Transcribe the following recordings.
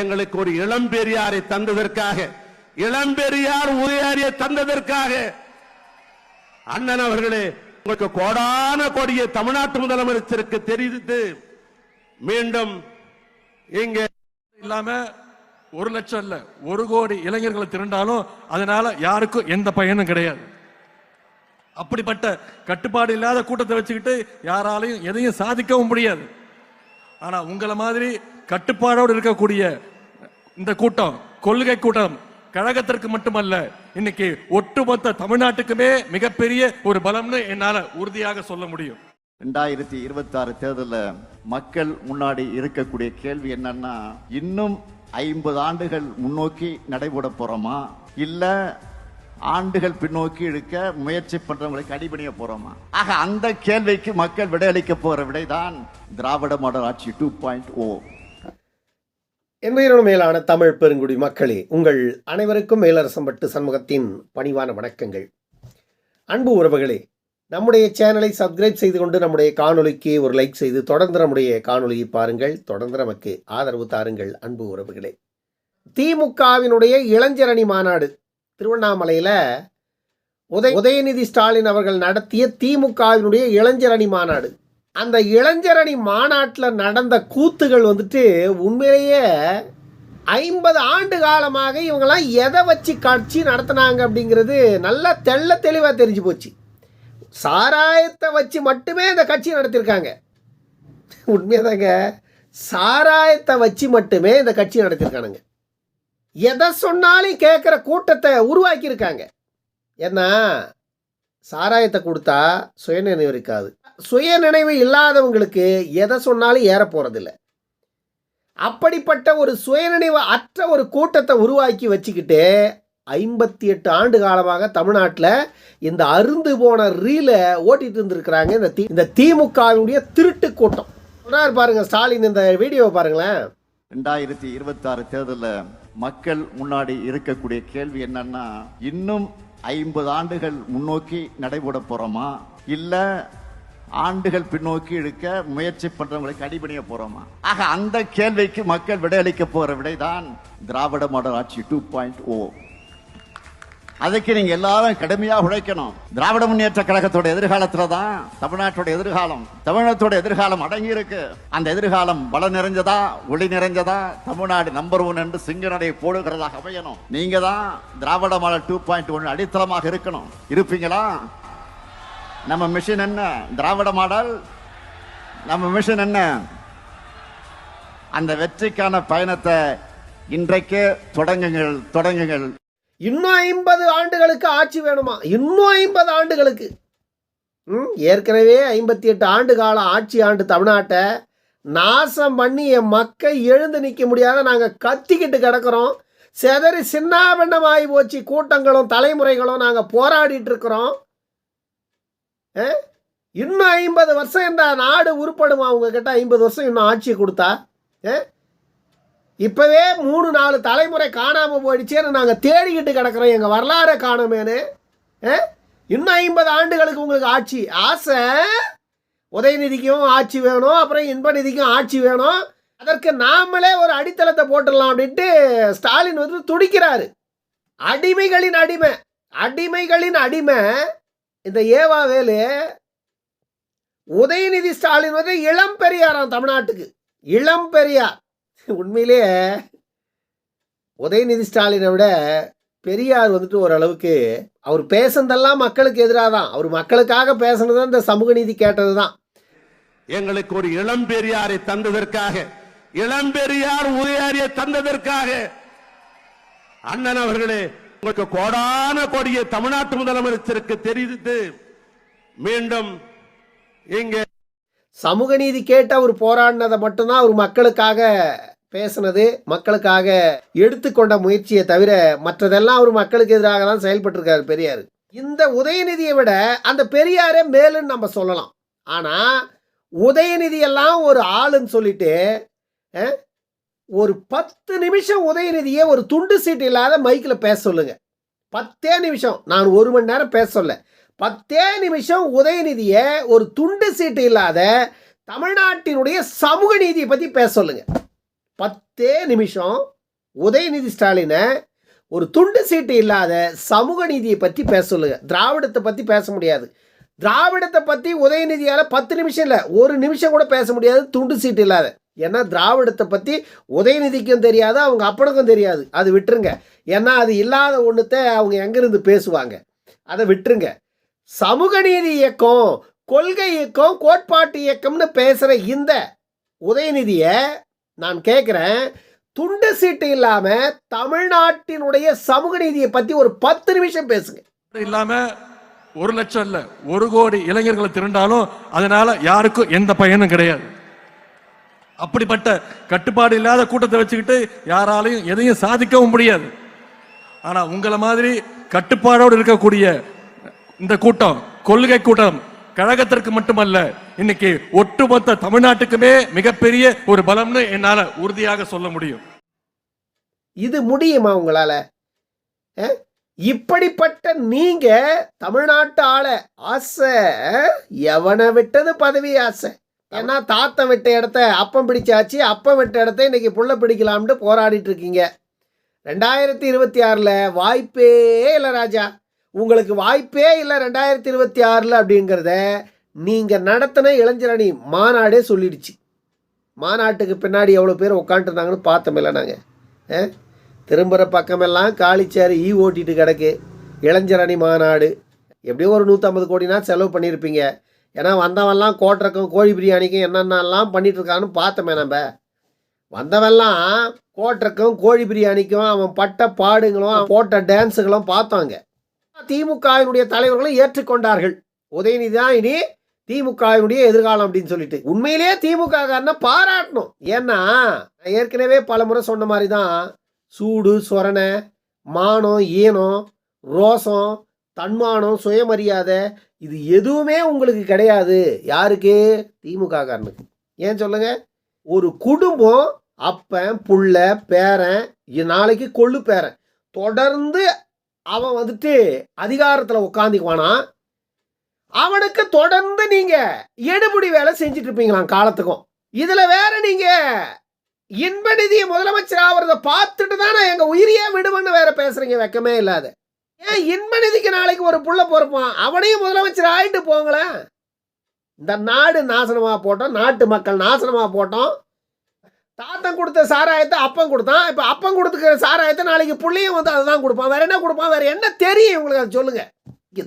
எங்களுக்கு ஒரு இளம்பெரியாரை தந்ததற்காக இளம்பெரியார் உதயாரியை தந்ததற்காக அண்ணன் அவர்களே உங்களுக்கு கோடான கொடியை தமிழ்நாட்டு முதலமைச்சருக்கு தெரிவித்து மீண்டும் இங்கே இல்லாம ஒரு லட்சம் இல்ல ஒரு கோடி இளைஞர்களை திரண்டாலும் அதனால யாருக்கும் எந்த பயனும் கிடையாது. அப்படிப்பட்ட கட்டுப்பாடு இல்லாத கூட்டத்தை வச்சுக்கிட்டு யாராலையும் எதையும் சாதிக்கவும் முடியாது. ஆனா உங்களை மாதிரி கட்டுப்பாடோடு இருக்கக்கூடிய இந்த கூட்டம் கொள்கை கூட்டம் கழகத்திற்கு மட்டுமல்ல இன்னைக்கு ஒட்டுமொத்த தமிழ்நாட்டுக்குமே மிகப்பெரிய ஒரு பலம்னு என்னால உறுதியாக சொல்ல முடியும். ரெண்டாயிரத்தி இருபத்தி ஆறு தேர்தலில் மக்கள் முன்னாடி இருக்கக்கூடிய கேள்வி என்னன்னா இன்னும் ஐம்பது ஆண்டுகள் முன்னோக்கி நடைபெற போறோமா? இல்ல ஆண்டுகள் பின்னோக்கி இழுக்க முயற்சி பண்றவங்களுக்கு அடிபணிய போறோமா? ஆக அந்த கேள்விக்கு மக்கள் விடையளிக்க போற விடைதான் திராவிட மாடல் ஆட்சி டூ பாயிண்ட் ஓ என்பயிரோடு மேலான தமிழ் பெருங்குடி மக்களே உங்கள் அனைவருக்கும் மேலரசம்பட்டு சண்முகத்தின் பணிவான வணக்கங்கள். அன்பு உறவுகளே நம்முடைய சேனலை சப்ஸ்கிரைப் செய்து கொண்டு நம்முடைய காணொலிக்கு ஒரு லைக் செய்து தொடர்ந்து நம்முடைய காணொலியை பாருங்கள் தொடர்ந்து நமக்கு ஆதரவு தாருங்கள் அன்பு உறவுகளே. திமுகவினுடைய இளைஞரணி மாநாடு திருவண்ணாமலையில் உதய உதயநிதி ஸ்டாலின் அவர்கள் நடத்திய திமுகவினுடைய இளைஞரணி மாநாடு. அந்த இளைஞரணி மாநாட்டில் நடந்த கூத்துகள் வந்துட்டு உண்மையிலேயே ஐம்பது ஆண்டு காலமாக இவங்கெல்லாம் எதை வச்சு காட்சி நடத்தினாங்க அப்படிங்கிறது நல்லா தெள்ள தெளிவாக தெரிஞ்சு போச்சு. சாராயத்தை வச்சு மட்டுமே இந்த கட்சி நடத்தியிருக்காங்க உண்மையாதாங்க சாராயத்தை வச்சு மட்டுமே இந்த கட்சி நடத்தியிருக்கானுங்க எதை சொன்னாலும் கேட்குற கூட்டத்தை உருவாக்கியிருக்காங்க. ஏன்னா சாராயத்தை கொடுத்தா சுயநினைவு இருக்காது சுயநினைவு இல்லாதவங்களுக்கு எதை சொன்னாலும் ஏற போகிறதில்ல அப்படிப்பட்ட ஒரு சுயநினைவு அற்ற ஒரு கூட்டத்தை உருவாக்கி வச்சுக்கிட்டு ஐம்பத்தி எட்டு ஆண்டு காலமாக தமிழ்நாட்டில் இந்த அருந்து போன ரீலை ஓட்டிட்டு இருந்திருக்கிறாங்க இந்த தி இந்த திமுகவினுடைய திருட்டு கூட்டம். சொல்றாரு பாருங்க ஸ்டாலின் இந்த வீடியோவை பாருங்களேன். ரெண்டாயிரத்தி இருபத்தாறு தேர்தலில் மக்கள் முன்னாடி இருக்கக்கூடிய கேள்வி என்னன்னா இன்னும் ஐம்பது ஆண்டுகள் முன்னோக்கி நடைபெற போறோமா? இல்ல ஆண்டுகள் பின்னோக்கி இழுக்க முயற்சி பண்றவங்களுக்கு அடிபணிய போறோமா? ஆக அந்த கேள்விக்கு மக்கள் விடையளிக்க போற விடைதான் திராவிட மாடல் ஆட்சி டூ பாயிண்ட் ஓ அதுக்கு நீங்க எல்லாரும் கடுமையா உழைக்கணும். திராவிட முன்னேற்ற கழகத்தோட எதிர்காலத்துல தான் தமிழ்நாட்டோட எதிர்காலம் தமிழகத்தோட எதிர்காலம் அடங்கி இருக்கு அந்த எதிர்காலம் பல நிறைஞ்சதா ஒளி நிறைஞ்சதா தமிழ்நாடு நம்பர் ஒன் என்று சிங்கநடை போடுகிறதாக அமையணும். நீங்க தான் Dravida model two point one அடித்தளமாக இருக்கணும். இருப்பீங்களா? நம்ம மிஷின் என்ன? திராவிட மாடல்? நம்ம மிஷன் என்ன? அந்த வெற்றிக்கான பயணத்தை இன்றைக்கே தொடங்குங்கள் தொடங்குங்கள். இன்னும் ஐம்பது ஆண்டுகளுக்கு ஆட்சி வேணுமா? இன்னும் ஐம்பது ஆண்டுகளுக்கு. ம் ஏற்கனவே ஐம்பத்தி எட்டு ஆண்டு கால ஆட்சி ஆண்டு தமிழ்நாட்டை நாசம் பண்ணி என் மக்கள் எழுந்து நிற்க முடியாத நாங்கள் கத்திக்கிட்டு கிடக்கிறோம். செதறி சின்னாபின்னமாகி போச்சு கூட்டங்களும் தலைமுறைகளும் நாங்கள் போராடிட்டு இருக்கிறோம். ஆ? இன்னும் ஐம்பது வருஷம் இந்த நாடு உருப்படுமா? உங்ககிட்ட ஐம்பது வருஷம் இன்னும் ஆட்சி கொடுத்தா? ஆ? இப்போவே மூணு நாலு தலைமுறை காணாமல் போயிடுச்சேன்னு நாங்கள் தேடிக்கிட்டு கிடக்குறோம். எங்கள் வரலாறை காணுமேனு ஆ? இன்னும் ஐம்பது ஆண்டுகளுக்கு உங்களுக்கு ஆட்சி ஆசை? உதயநிதிக்கும் ஆட்சி வேணும் அப்புறம் இன்பநிதிக்கும் ஆட்சி வேணும். அதற்கு நாமளே ஒரு அடித்தளத்தை போட்டுடலாம் அப்படின்ட்டு ஸ்டாலின் வந்து துடிக்கிறாரு. அடிமைகளின் அடிமை அடிமைகளின் அடிமை. இந்த ஏவாவேலு உதயநிதி ஸ்டாலின் வந்து இளம் பெரியாராம் தமிழ்நாட்டுக்கு. இளம் பெரியார் உண்மையிலேயே உதயநிதி ஸ்டாலினை விட பெரியார் வந்துட்டு ஓரளவுக்கு அவர் பேசுனதெல்லாம் மக்களுக்கு எதிராக தான் அவர் மக்களுக்காக பேசுனது இந்த சமூக நீதி கேட்டது தான். எங்களுக்கு ஒரு இளம்பெரியாரை தந்ததற்காக இளம்பெரியார் உதயாரியை தந்ததற்காக அண்ணன் அவர்களே உங்களுக்கு கோடான கொடிய தமிழ்நாட்டு முதலமைச்சருக்கு தெரிவித்து மீண்டும் இங்கே சமூக நீதி கேட்டு அவர் போராடினதை மட்டும்தான் அவர் மக்களுக்காக பேசுனது மக்களுக்காக எடுத்துக்கொண்ட முயற்சியை தவிர மற்றதெல்லாம் அவர் மக்களுக்கு எதிராக தான் செயல்பட்டிருக்காரு பெரியார். இந்த உதயநிதியை விட அந்த பெரியாரே மேலுன்னு நம்ம சொல்லலாம். ஆனால் உதயநிதி எல்லாம் ஒரு ஆளுன்னு சொல்லிட்டு ஒரு பத்து நிமிஷம் உதயநிதியை ஒரு துண்டு சீட்டு இல்லாத மைக்கில் பேச சொல்லுங்கள் பத்தே நிமிஷம். நான் ஒரு மணி நேரம் பேச சொல்ல. பத்தே நிமிஷம் உதயநிதியை ஒரு துண்டு சீட்டு இல்லாத தமிழ்நாட்டினுடைய சமூக நீதியை பற்றி பேச சொல்லுங்கள் பத்தே நிமிஷம் உதயநிதி ஸ்டாலினை ஒரு துண்டு சீட்டு இல்லாத சமூக நீதியை பற்றி பேச சொல்லுங்க. திராவிடத்தை பற்றி பேச முடியாது. திராவிடத்தை பற்றி உதயநிதியால் பத்து நிமிஷம் இல்லை ஒரு நிமிஷம் கூட பேச முடியாது துண்டு சீட்டு இல்லாத. ஏன்னா திராவிடத்தை பற்றி உதயநிதிக்கும் தெரியாது அவங்க அப்பனுக்கும் தெரியாது. அது விட்டுருங்க. ஏன்னா அது இல்லாத ஒன்றுத்த அவங்க எங்கேருந்து பேசுவாங்க? அதை விட்டுருங்க. சமூக நீதி இயக்கம் கொள்கை இயக்கம் கோட்பாட்டு இயக்கம்னு பேசுகிற இந்த உதயநிதியை நான் கேட்குறேன் துண்டு சீட்டு இல்லாமல் தமிழ்நாட்டினுடைய சமூக நீதியை பற்றி ஒரு பத்து நிமிஷம் பேசுங்க. இல்லாமல் ஒரு லட்சம் இல்லை ஒரு கோடி இளைஞர்களை திரண்டாலும் அதனால யாருக்கும் எந்த பயனும் கிடையாது. அப்படிப்பட்ட கட்டுப்பாடு இல்லாத கூட்டத்தை வச்சுக்கிட்டு யாராலையும் எதையும் சாதிக்கவும் முடியாது. ஆனால் உங்களை மாதிரி கட்டுப்பாடோடு இருக்கக்கூடிய இந்த கூட்டம் கொள்கை கூட்டம் கழகத்திற்கு மட்டுமல்ல இன்னைக்கு ஒட்டுமொத்த தமிழ்நாட்டுக்குமே மிகப்பெரிய ஒரு பலம்னு என்னால உறுதியாக சொல்ல முடியும். இது முடியுமா உங்களால? இப்படிப்பட்ட நீங்க தமிழ்நாட்டு ஆள ஆசை எவனை விட்டது பதவி ஆசை? ஏன்னா தாத்தன் விட்ட இடத்த அப்பம் பிடிச்சாச்சு அப்பம் விட்ட இடத்த இன்னைக்கு புள்ள பிடிக்கலாம்னு போராடிட்டு இருக்கீங்க. ரெண்டாயிரத்தி இருபத்தி ஆறில் வாய்ப்பே இல்லை ராஜா. உங்களுக்கு வாய்ப்பே இல்லை ரெண்டாயிரத்தி இருபத்தி ஆறில் அப்படிங்கிறத நீங்கள் நடத்தின இளைஞரணி மாநாடே சொல்லிடுச்சு. மாநாட்டுக்கு பின்னாடி எவ்வளோ பேர் உட்காந்துருந்தாங்கன்னு பார்த்தோமில்ல நாங்கள் திரும்புகிற பக்கமெல்லாம் காலிச்சேர் ஈ ஓட்டிட்டு கிடக்கு. இளைஞரணி மாநாடு. எப்படியோ ஒரு நூற்றம்பது கோடினா செலவு பண்ணியிருப்பீங்க. ஏன்னா வந்தவெல்லாம் கோட்டருக்கும் கோழி பிரியாணிக்கும் என்னென்னலாம் பண்ணிகிட்ருக்கான்னு பார்த்தமே பார்த்தோமே நம்ம. வந்தவெல்லாம் கோட்டருக்கும் கோழி பிரியாணிக்கும் அவன் பட்ட பாடுங்களும் போட்ட டான்ஸுகளும் பார்த்தாங்க திமுகவினுடைய தலைவர்களும் ஏற்றுக்கொண்டார்கள். உதயநிதி தான் இனி திமுகவினுடைய எதிர்காலம் அப்படின்னு சொல்லிட்டு. உண்மையிலேயே திமுக காரனை பாராட்டணும். ஏன்னா ஏற்கனவே பல முறை சொன்ன மாதிரி தான் சூடு சொரணை மானம் ஈனம் ரோசம் தன்மானம் சுயமரியாதை இது எதுவுமே உங்களுக்கு கிடையாது. யாருக்கு? திமுக காரனுக்கு ஏன் சொல்லுங்க? ஒரு குடும்பம் அப்பன் புள்ள பேரன் நாளைக்கு கொள்ளு பேரன். தொடர்ந்து அவன் வந்துட்டு அதிகாரத்தில் உட்காந்துக்குவானா அவனுக்கு தொடர்ந்து நீங்கள் எடுபடி வேலை செஞ்சுட்டு இருப்பீங்களாம் காலத்துக்கும். இதில் வேற நீங்கள் இன்ப நிதியை முதலமைச்சர் ஆகிறத பார்த்துட்டு தானே எங்கள் உயிரியே விடுவேன்னு வேற பேசுகிறீங்க வெக்கமே இல்லாத. ஏன் இன்ப நிதிக்கு நாளைக்கு ஒரு புள்ள பொறுப்பான்? அவனையும் முதலமைச்சர் ஆகிட்டு போங்களேன். இந்த நாடு நாசனமாக போட்டோம் நாட்டு மக்கள் நாசனமாக போட்டோம். தாத்தன் கொடுத்த சாராயத்தை அப்பன் கொடுத்தான். இப்போ அப்பன் கொடுத்துக்கிற சாராயத்தை நாளைக்கு புள்ளையும் வந்து அதுதான் கொடுப்பான். வேற என்ன கொடுப்பான்? வேற என்ன தெரியும் இவங்களுக்கு? அதை சொல்லுங்க.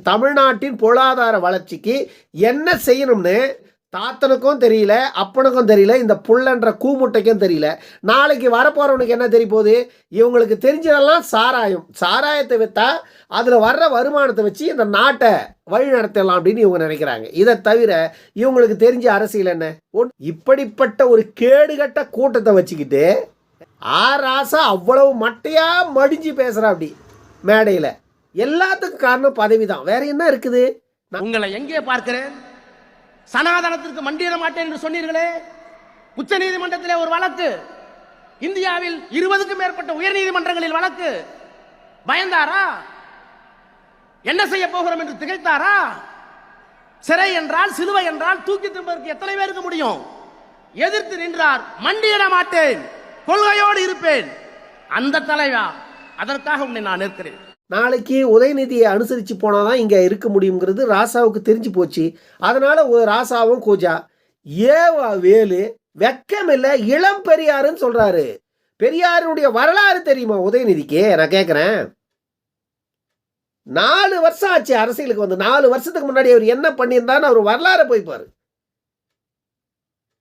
தமிழ்நாட்டின் பொருளாதார வளர்ச்சிக்கு என்ன செய்யணும்னு தாத்தனுக்கும் தெரியல அப்பனுக்கும் தெரியல இந்த புள்ளன்ற கூமுட்டைக்கும் தெரியல. நாளைக்கு வரப்போகிறவனுக்கு என்ன தெரிய போகுது? இவங்களுக்கு தெரிஞ்சதெல்லாம் சாராயம். சாராயத்தை விற்றா அதில் வர்ற வருமானத்தை வச்சு இந்த நாட்டை வழி நடத்தலாம் அப்படின்னு இவங்க நினைக்கிறாங்க. இதை தவிர இவங்களுக்கு தெரிஞ்ச அரசியல் என்ன? இப்படிப்பட்ட ஒரு கேடுகட்ட கூட்டத்தை வச்சுக்கிட்டு ஆர் ஆசா அவ்வளவு மட்டையா மடிஞ்சு பேசுறா அப்படி மேடையில். எல்லாத்துக்கும் காரணம் பதவி தான் வேற என்ன இருக்குது? உங்களை எங்கே பார்க்கிறேன்? சனாதனத்திற்கு மண்டியிட மாட்டேன் என்று சொன்னீர்களே? உச்ச நீதிமன்றத்திலே ஒரு வழக்கு. இந்தியாவில் இருபதுக்கும் மேற்பட்ட உயர் நீதிமன்றங்களில் வழக்கு. பயந்தாரா? என்ன செய்ய போகிறோம் என்று திகைத்தாரா? சிறை என்றால் சிலுவை என்றால் தூக்கி திரும்பதற்கு எத்தனை பேருக்கு முடியும்? எதிர்த்து நின்றார் மண்டியிட மாட்டேன் கொள்கையோடு இருப்பேன். அந்த தலைவா அதற்காக உன்னை நான் நிற்கிறேன். நாளைக்கு உதயநிதியை அனுசரித்து போனால் தான் இங்கே இருக்க முடியுங்கிறது ராசாவுக்கு தெரிஞ்சு போச்சு. அதனால் ராசாவும் கூஜா ஏவா வேலு வெக்கமில்லை இளம் பெரியாருன்னு சொல்கிறாரு பெரியாருடைய வரலாறு தெரியுமா உதயநிதிக்கு? நான் கேட்குறேன் நாலு வருஷம் ஆச்சு அரசியலுக்கு வந்து. நாலு வருஷத்துக்கு முன்னாடி அவர் என்ன பண்ணியிருந்தான்னு அவர் வரலாறு போய்ப்பார்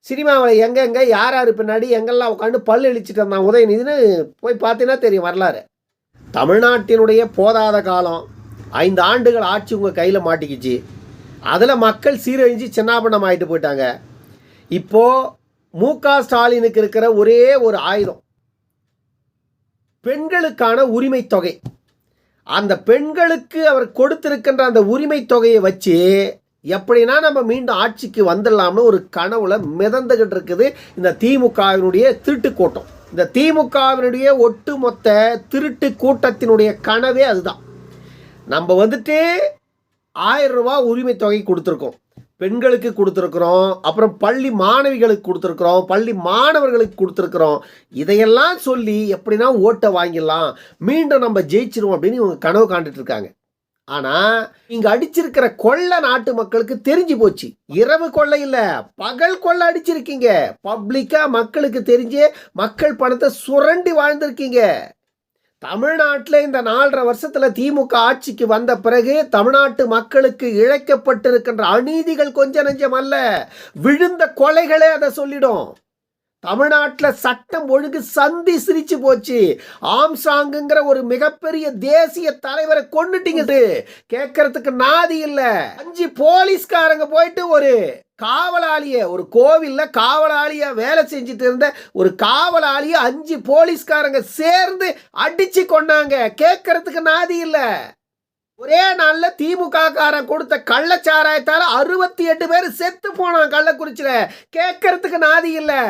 சினிமாவில் எங்கெங்க யார் யார் பின்னாடி எங்கெல்லாம் உட்காந்து பல் இழிச்சிட்டு இருந்தான் உதயநிதினு போய் பார்த்தீங்கன்னா தெரியும் வரலாறு. தமிழ்நாட்டினுடைய போதாத காலம் ஐந்து ஆண்டுகள் ஆட்சி உங்கள் கையில் மாட்டிக்கிச்சு. அதில் மக்கள் சீரழிஞ்சு சின்னாபண்ணம் ஆகிட்டு போயிட்டாங்க. இப்போது மு க ஸ்டாலினுக்கு இருக்கிற ஒரே ஒரு ஆயுதம். பெண்களுக்கான உரிமை தொகை. அந்த பெண்களுக்கு அவர் கொடுத்திருக்கின்ற அந்த உரிமை தொகையை வச்சு எப்படின்னா நம்ம மீண்டும் ஆட்சிக்கு வந்துடலாம்னு ஒரு கனவுல மிதந்துகிட்டு இருக்குது. இந்த திமுகவினுடைய திருட்டு கூட்டம். இந்த திமுகவினுடைய ஒட்டுமொத்த திருட்டு கூட்டத்தினுடைய கனவே அதுதான். நம்ம வந்துட்டு ஆயிரம் ரூபா உரிமை தொகை கொடுத்துருக்கோம். பெண்களுக்கு கொடுத்துருக்குறோம் அப்புறம் பள்ளி மாணவிகளுக்கு கொடுத்துருக்குறோம் பள்ளி மாணவர்களுக்கு கொடுத்துருக்குறோம். இதையெல்லாம் சொல்லி எப்படின்னா ஓட்டை வாங்கிடலாம் மீண்டும் நம்ம ஜெயிச்சிருவோம் அப்படின்னு இவங்க கனவு காண்டுட்டு இருக்காங்க. ஆனால் இங்கே அடிச்சிருக்கிற கொள்ளை நாட்டு மக்களுக்கு தெரிஞ்சு போச்சு. இரவு கொள்ளை இல்லை பகல் கொள்ளை அடிச்சிருக்கீங்க. பப்ளிக்காக மக்களுக்கு தெரிஞ்சே மக்கள் பணத்தை சுரண்டி வாழ்ந்திருக்கீங்க. தமிழ்நாட்டில் இந்த நாலரை வருஷத்தில் திமுக ஆட்சிக்கு வந்த பிறகு தமிழ்நாட்டு மக்களுக்கு இழைக்கப்பட்டிருக்கின்ற அநீதிகள் கொஞ்ச நெஞ்சம் அல்ல. விழுந்த கொலைகளே அதை சொல்லிடும். தமிழ்நாட்டில் சட்டம் ஒழுங்கு சந்தி சிரிச்சு போச்சு. ஆம்சாங்குங்கிற ஒரு மிகப்பெரிய தேசிய தலைவரை கொண்டுட்டீங்க கேட்கறதுக்கு நாதி இல்லை. அஞ்சு போலீஸ்காரங்க போயிட்டு ஒரு காவலாளிய ஒரு கோவில்ல காவலாளியா வேலை செஞ்சுட்டு இருந்த ஒரு காவலாளிய அஞ்சு போலீஸ்காரங்க சேர்ந்து அடிச்சு கொண்டாங்க கேட்கறதுக்கு நாதி இல்லை. ஒரே நாளில் திமுக காரன் கொடுத்த கள்ளச்சாராயத்தால் அறுபத்தி எட்டு பேர் செத்து போனான் கள்ளக்குறிச்சியில். கேட்கறதுக்கு நாதி இல்லை.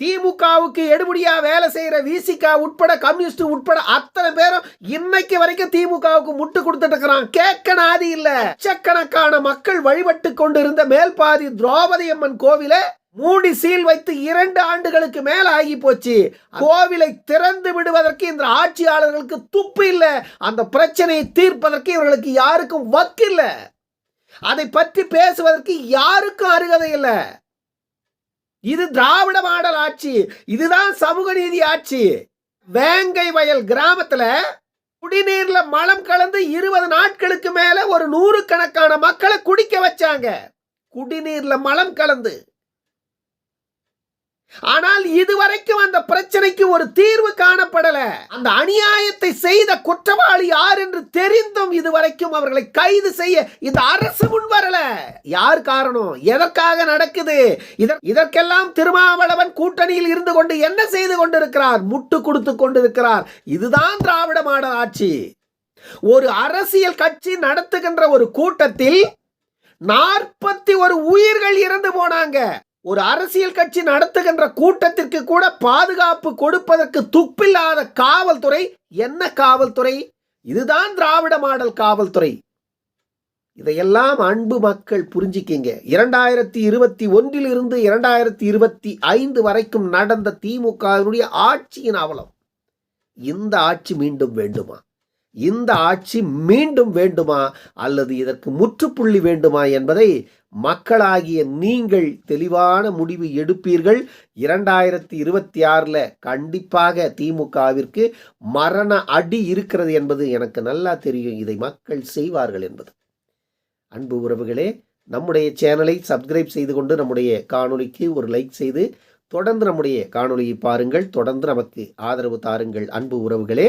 திமுகவுக்கு எடுபடியா வேலை செய்யற விசிகா உட்பட கம்யூனிஸ்ட் உட்பட அத்தனை பேரும் இன்னைக்கு வரைக்கும் திமுகவுக்கு முட்டு கொடுத்துட்டு இருக்கிறான் கேட்க நாதி இல்ல. லட்சக்கணக்கான மக்கள் வழிபட்டு கொண்டிருந்த மேல்பாதி திரௌபதி அம்மன் கோவில மூடி சீல் வைத்து இரண்டு ஆண்டுகளுக்கு மேல ஆகி போச்சு. கோவிலை திறந்து விடுவதற்கு இந்த ஆட்சியாளர்களுக்கு துப்பு இல்லை. அந்த பிரச்சனையை தீர்ப்பதற்கு இவர்களுக்கு யாருக்கும் வக்கில்லை. அதை பற்றி பேசுவதற்கு யாருக்கும் அருகதை இல்லை. இது திராவிட மாடல் ஆட்சி. இதுதான் சமூக நீதி ஆட்சி. வேங்கை வயல் கிராமத்துல குடிநீர்ல மலம் கலந்து இருபது நாட்களுக்கு மேல ஒரு நூறு கணக்கான மக்களை குடிக்க வச்சாங்க. குடிநீர்ல மலம் கலந்து. ஆனால் இதுவரைக்கும் அந்த பிரச்சனைக்கு ஒரு தீர்வு காணப்படல. அந்த அநியாயத்தை செய்த குற்றவாளி யார் என்று தெரிந்தும் இதுவரைக்கும் அவர்களை கைது செய்ய இந்த அரசு முன்வரல. யார் காரணம்? எதற்காக நடக்குது? இதற்கெல்லாம் திருமாவளவன் கூட்டணியில் இருந்து கொண்டு என்ன செய்து கொண்டிருக்கிறார்? முட்டு கொடுத்து கொண்டிருக்கிறார். இதுதான் திராவிட மாடல் ஆட்சி. ஒரு அரசியல் கட்சி நடத்துகின்ற ஒரு கூட்டத்தில் நாற்பத்தி ஒரு உயிர்கள் இறந்து போனாங்க. ஒரு அரசியல் கட்சி நடத்துகின்ற கூட்டத்திற்கு கூட பாதுகாப்பு கொடுப்பதற்கு துப்பில்லாத காவல்துறை என்ன காவல்துறை? இதுதான் திராவிட மாடல் காவல்துறை. இதையெல்லாம் அன்பு மக்கள் புரிஞ்சிக்கிங்க. இரண்டாயிரத்தி இருபத்தி ஒன்றில் இருந்து இரண்டாயிரத்தி இருபத்தி ஐந்து வரைக்கும் நடந்த திமுகவினுடைய ஆட்சியின் அவலம். இந்த ஆட்சி மீண்டும் வேண்டுமா? இந்த ஆட்சி மீண்டும் வேண்டுமா அல்லது இதற்கு முற்றுப்புள்ளி வேண்டுமா என்பதை மக்களாகிய நீங்கள் தெளிவான முடிவு எடுப்பீர்கள். இரண்டாயிரத்தி இருபத்தி ஆறில் கண்டிப்பாக திமுகவிற்கு மரண அடி இருக்கிறது என்பது எனக்கு நல்லா தெரியும். இதை மக்கள் செய்வார்கள் என்பது. அன்பு உறவுகளே நம்முடைய சேனலை சப்ஸ்கிரைப் செய்து கொண்டு நம்முடைய காணொளிக்கு ஒரு லைக் செய்து தொடர்ந்து நம்முடைய காணொலியை பாருங்கள். தொடர்ந்து நமக்கு ஆதரவு தாருங்கள் அன்பு உறவுகளே.